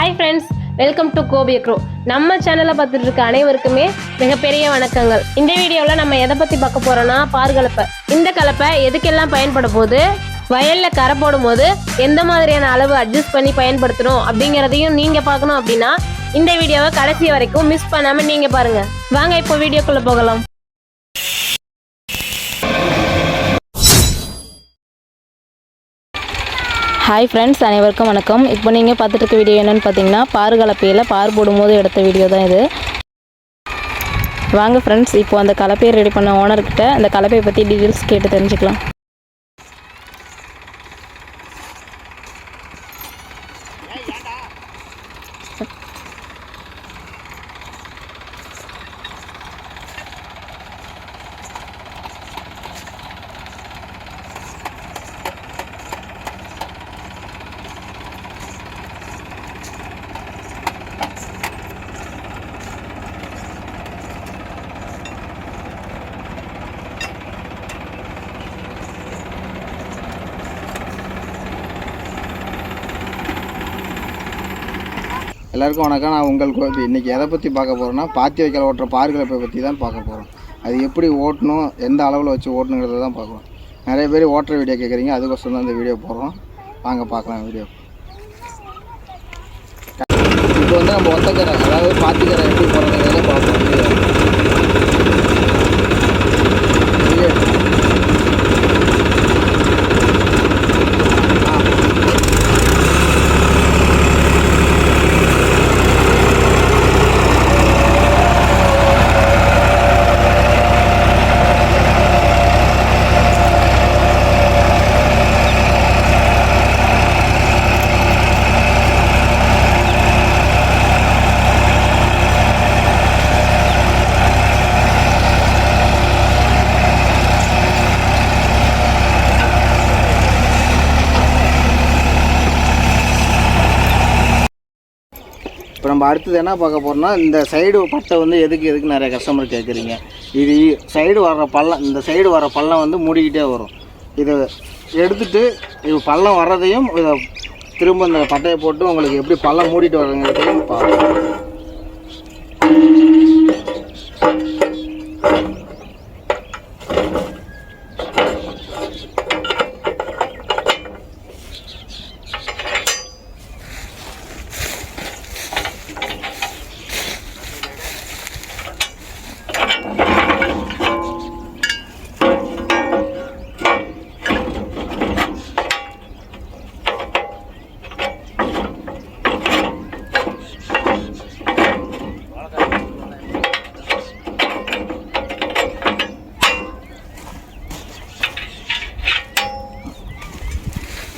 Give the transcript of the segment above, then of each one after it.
Hi friends welcome to Gopi grow நம்ம சேனலை பார்த்துட்டு இருக்க அனைவருக்குமே மிகப்பெரிய வணக்கங்கள். இந்த வீடியோவில் நம்ம எதை பற்றி பார்க்க போகிறோன்னா பார்கலப்பை இந்த கலப்பை எதுக்கெல்லாம் பயன்பட போது வயலில் கரை போடும்போது எந்த மாதிரியான அளவு அட்ஜஸ்ட் பண்ணி பயன்படுத்தணும் அப்படிங்கிறதையும் நீங்கள் பார்க்கணும் அப்படின்னா இந்த வீடியோவை கடைசி வரைக்கும் மிஸ் பண்ணாமல் நீங்கள் பாருங்கள் வாங்க இப்போ வீடியோக்குள்ளே போகலாம். ஹாய் ஃப்ரெண்ட்ஸ் அனைவருக்கும் வணக்கம். இப்போ நீங்கள் பார்த்துட்டு இருக்க வீடியோ என்னென்னு பார்த்தீங்கன்னா பார் கலப்பையில் பார் போடும்போது எடுத்த வீடியோ தான் இது. வாங்க ஃப்ரெண்ட்ஸ் இப்போ அந்த கலப்பையை ரெடி பண்ண ஓனர்கிட்ட அந்த கலப்பையை பற்றி டீட்டெயில்ஸ் கேட்டு தெரிஞ்சுக்கலாம். எல்லாருக்கும் வணக்கம். நான் உங்களுக்கு வந்து இன்றைக்கி எதை பற்றி பார்க்க போகிறேன்னா பாத்தி வைக்கல ஓட்டுற பார்களை பற்றி தான் பார்க்க போகிறோம் அது எப்படி ஓட்டணும் எந்த அளவில் வச்சு ஓட்டணுங்கிறத தான் பார்க்குறோம் நிறைய பேர் ஓட்டுற வீடியோ கேட்குறீங்க அதுக்கோசரம் தான் இந்த வீடியோ போடுறோம். வாங்க பார்க்கலாம் வீடியோ. இப்போ வந்து நம்ம ஒத்தக்கரை அதாவது பாத்திக்கரை எப்படி போடுறதுங்கிறத பார்ப்போம். நம்ம அடுத்தது என்ன பார்க்க போகிறோம்னா இந்த சைடு பட்டை வந்து எதுக்கு எதுக்கு நிறைய கஸ்டமர் கேட்குறீங்க இது சைடு வர்ற பள்ளம் இந்த சைடு வர பள்ளம் வந்து மூடிக்கிட்டே வரும். இதை எடுத்துட்டு இது பள்ளம் வர்றதையும் இதை திரும்ப இந்த பட்டையை போட்டு உங்களுக்கு எப்படி பள்ளம் மூடிட்டு வர்றதையும் பார்ப்போம்.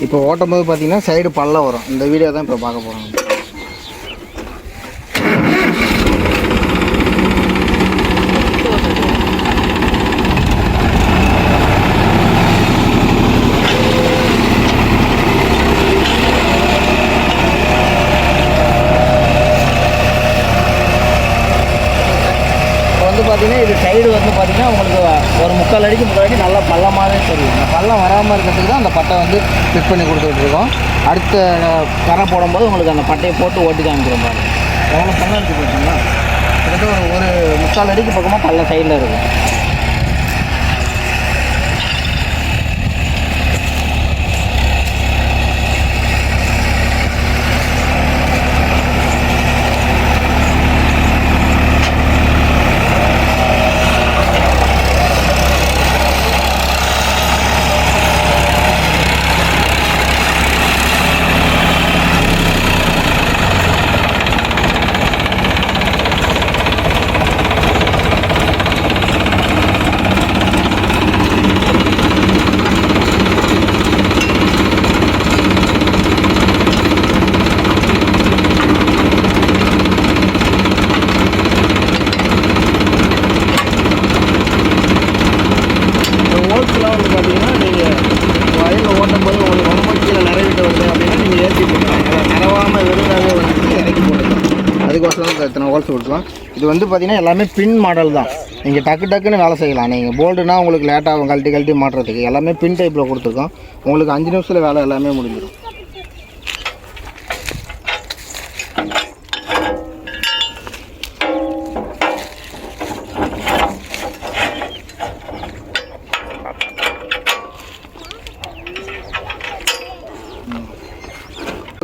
இப்போ ஓட்டும் போது பார்த்தீங்கன்னா சைடு பள்ளம் வரும். இந்த வீடியோ தான் இப்போ பார்க்க போகிறோம் பார்த்தீங்கன்னா இது சைடு வந்து பார்த்தீங்கன்னா உங்களுக்கு ஒரு முக்கால் அடிக்கு முக்கால் அடி நல்லா பள்ளமாகவே தெரியும். இந்த பள்ளம் வராமல் இருக்கிறதுக்கு தான் அந்த பட்டை வந்து ஃபிட் பண்ணி கொடுத்துட்ருக்கோம் அடுத்த கரை போடும்போது உங்களுக்கு அந்த பட்டையை போட்டு ஓட்டி காமிக்கிறோம் பாருங்க. எவ்வளோ பள்ளம் இருக்குது பார்த்தீங்கன்னா கிட்டத்தட்ட ஒரு ஒரு முக்கால் அடிக்கு பக்கமாக பள்ளம் சைடில் இருக்கும் இந்த ஹோல்ஸ்லாம் வந்து பார்த்தீங்கன்னா நீங்கள் வயலில் ஓட்டும் போது உங்களுக்கு ரொம்ப கீழே நிறைவிட்டு வருது அப்படின்னா நீங்கள் ஏற்றி போட்டுக்கலாம் அதை நிறவாமல் வெறுதாவே வந்து இறக்கி போட்டுக்கலாம் அதுக்கோசரம் இத்தனை ஹோல்ஸ் விட்டுலாம் இது வந்து பார்த்தீங்கன்னா எல்லாமே பின் மாடல் தான். நீங்கள் டக்கு டக்குன்னு வேலை செய்யலாம். நீங்கள் போல்டுனா உங்களுக்கு லேட் ஆகும். கழட்டி கழட்டி மாட்டுறதுக்கு. எல்லாமே பின் டைப்பில் கொடுத்துருக்கோம். உங்களுக்கு அஞ்சு நிமிஷத்தில் வேலை எல்லாமே முடிஞ்சிடும்.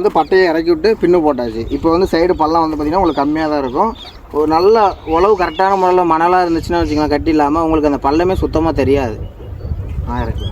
வந்து பட்டையை இறக்கி விட்டு பின்னு போட்டாச்சு. இப்போ வந்து சைடு பள்ளம் வந்து பார்த்திங்கன்னா உங்களுக்கு கம்மியாக தான் இருக்கும். ஒரு நல்ல உழவு கரெக்டான முறையில் மணலாக இருந்துச்சுன்னா வச்சுக்கலாம் கட்டி இல்லாமல் உங்களுக்கு அந்த பள்ளமே சுத்தமாக தெரியாது. ஆ இருக்கு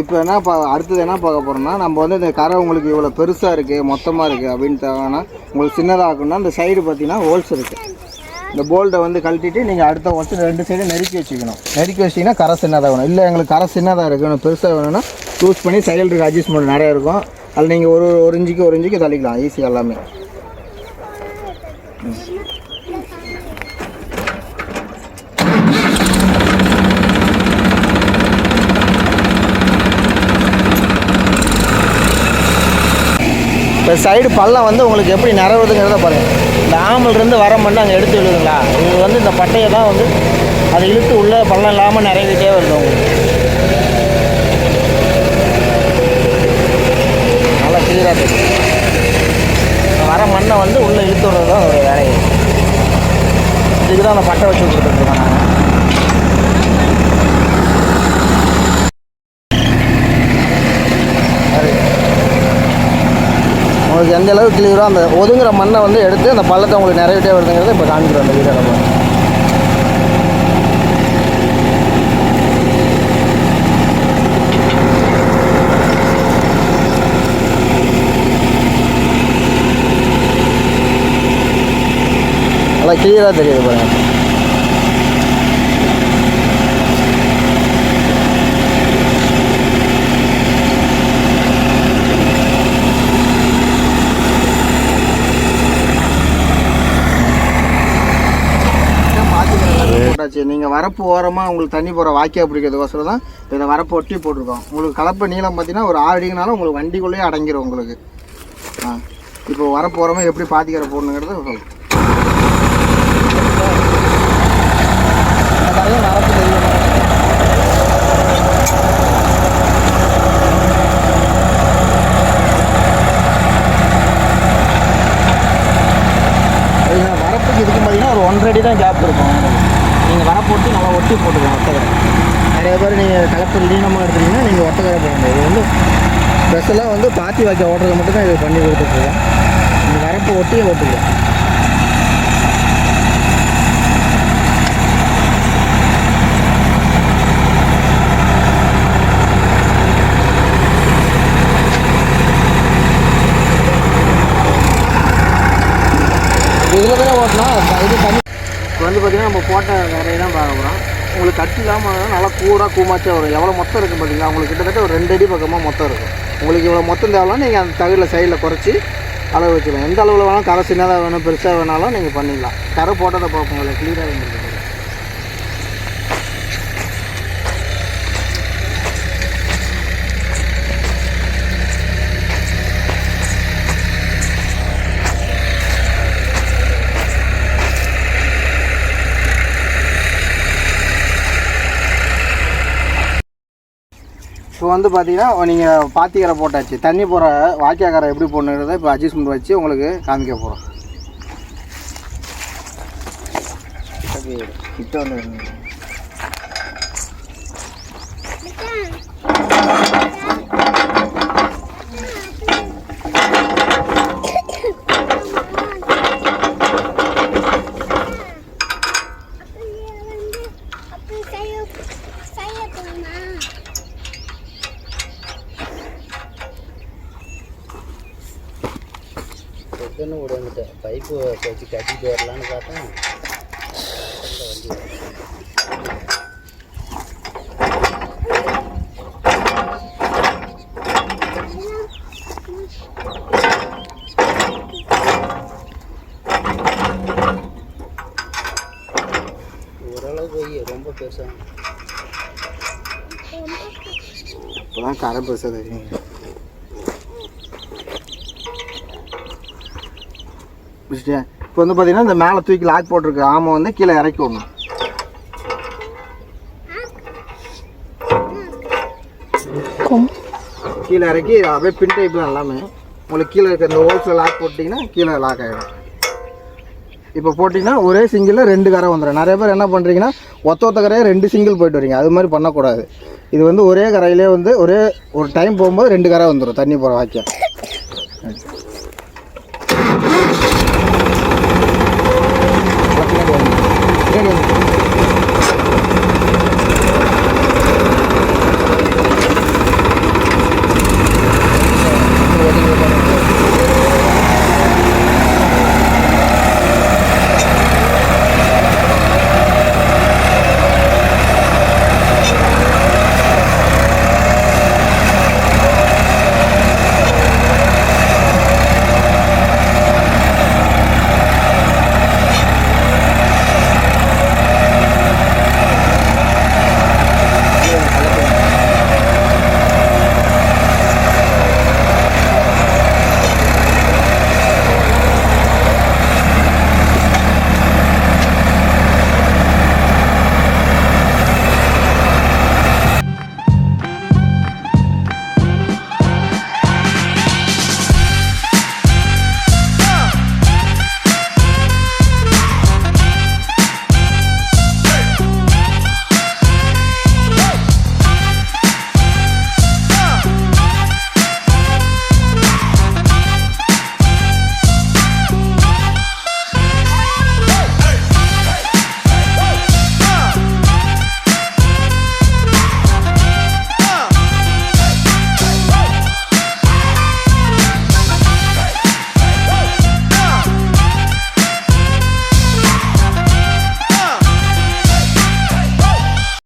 இப்போ என்ன பா அடுத்தது என்ன பார்க்க போகிறோம்னா நம்ம வந்து இந்த கரை உங்களுக்கு இவ்வளோ பெருசாக இருக்குது மொத்தமாக இருக்குது அப்படின்னு தேவைன்னா உங்களுக்கு சின்னதாகணும்னா இந்த சைடு பார்த்தீங்கன்னா ஹோல்ஸ் இருக்குது இந்த போல்ட்டை வந்து கழட்டிட்டு நீங்கள் அடுத்த வருஷம் ரெண்டு சைடும் நெருக்கி வச்சுக்கணும். நெருக்கி வச்சிங்கன்னா கரை சின்னதாக வேணும். இல்லை எங்களுக்கு கரை சின்னதாக இருக்கணும் பெருசாக வேணும்னா யூஸ் பண்ணி சைடில் இருக்க அட்ஜஸ்ட்மெண்ட் நிறையா இருக்கும். அதில் நீங்கள் ஒரு ஒரு இஞ்சிக்கு ஒரு இஞ்சிக்கு தள்ளிக்கலாம். ஈஸியாக எல்லாமே. ம் இப்போ சைடு பள்ளம் வந்து உங்களுக்கு எப்படி நிறவுதுங்கிறத பாருங்கள் இந்த ஆம்பல்லேருந்து வர மண்ணு அங்கே எடுத்து விழுதுங்களா இது வந்து இந்த பட்டையை தான் வந்து அதை இழுத்து உள்ளே பள்ளம் இல்லாமல் நிறைவிட்டே வருது உங்களுக்கு. நல்லா கிளியராக தெரியும் வர மண்ணை வந்து உள்ளே இழுத்து விடுறது தான் ஒரு வேலையை. இதுக்கு தான் அந்த பட்டை வச்சு கொடுத்துருக்கோம் நாங்கள் உங்களுக்கு எந்த அளவுக்கு கிளியரோ அந்த ஒதுங்குற மண்ணை வந்து எடுத்து அந்த பள்ளத்தை உங்களுக்கு நிறையட்டே வருதுங்கிறத இப்போ காமிக்கிறோம் அந்த வீடியோவில் நம்ம நல்லா கிளியராக தெரியுது பாருங்கள் ஆராய்ச்சி நீங்கள் வரப்பு ஓரமாக உங்களுக்கு தண்ணி போகிற வாக்கியாக பிடிக்கிறதுக்கோசரம் தான் இதை இந்த வரப்பு ஒட்டி போட்டிருக்கோம். உங்களுக்கு கலப்பை நீளம் பார்த்தீங்கன்னா ஒரு ஆறு உங்களுக்கு வண்டிக்குள்ளேயே அடங்கிடும் உங்களுக்கு. ஆ இப்போ வரப்பு ஓரமாக எப்படி பாத்திக்கிற போடணுங்கிறத சொல்லுங்கள் வரப்பு தெரியும் இதுக்கு பார்த்தீங்கன்னா ஒரு ஒன்றரை அடி தான் கேப் இருக்கும். நீங்கள் வர போட்டு நல்லா ஒட்டி போட்டுக்கலாம் ஒட்டகரை நிறைய பேர் நீங்கள் கலப்பு லீனமாக எடுத்துட்டீங்கன்னா நீங்கள் ஒட்டகரை போடுங்க இது வந்து ஸ்பெஷலாக வந்து பாத்தி வாய்க்க ஓட்டுறது மட்டும் தான் இது பண்ணி கொடுத்துருக்கோம் நீங்கள் வரப்பு ஒட்டியே ஓட்டுக்கலாம் இதில் தானே ஓட்டலாம் இது தண்ணி வந்து பார்த்தீங்கன்னா நம்ம போட்ட நிறைய தான் பார்க்க போகிறோம் உங்களுக்கு கட்டி இல்லாமல் நல்லா கூடாக கூமாச்சாக வரும். எவ்வளோ மொத்தம் இருக்குது பார்த்தீங்களா? உங்களுக்கு கிட்டத்தட்ட ஒரு ரெண்டு அடி பக்கமாக மொத்தம் இருக்கும். உங்களுக்கு இவ்வளோ மொத்தம் தேவைன்னா நீங்கள் அந்த தகுதியில் சைடில் குறைச்சி அளவு வச்சுக்கலாம். எந்த அளவில் வேணாலும் கரை சின்னதாக வேணும் பெருசாக வேணாலும் நீங்கள் பண்ணிக்கலாம். கரை போட்டதை பார்ப்போம். உங்களுக்கு க்ளீனாக இருந்துருக்கு. இப்போ வந்து பார்த்தீங்கன்னா நீங்கள் பாத்திக்கரை போட்டாச்சு. தண்ணி போகிற வாக்கியாக்கரை எப்படி போடணுன்றதை இப்போ அட்ஜஸ்ட்மெண்ட் வச்சு உங்களுக்கு காமிக்க போகிறோம் கிட்ட வந்து டக்குன்னு விடுந்துட்டேன் பைப்பு வச்சு கட்டிட்டு வரலான்னு பார்த்தேன். ஓரளவுக்கு போய் ரொம்ப பெருசாக இப்போதான் கரை பெருசாக தெரியுங்க முடிச்சிட்டியா இப்போ வந்து பார்த்தீங்கன்னா இந்த மேலே தூக்கி லாக் போட்டிருக்க ஆமை வந்து கீழே இறக்கி விடணும் கீழே இறக்கி அப்படியே பின் டைப் தான் எல்லாமே உங்களுக்கு கீழே இருக்க இந்த ஹோல்ஸில் லாக் போட்டிங்கன்னா கீழே லாக் ஆகிடும் இப்போ போட்டிங்கன்னா ஒரே சிங்கிளில் ரெண்டு கரை வந்துடும் நிறைய பேர் என்ன பண்ணுறீங்கன்னா ஒத்த ஒத்த கரையை ரெண்டு சிங்கிள் போயிட்டு வரீங்க. அது மாதிரி பண்ணக்கூடாது. இது வந்து ஒரே கரையிலே வந்து ஒரே ஒரு டைம் போகும்போது ரெண்டு கரை வந்துடும் தண்ணி போகிற வாக்கியம்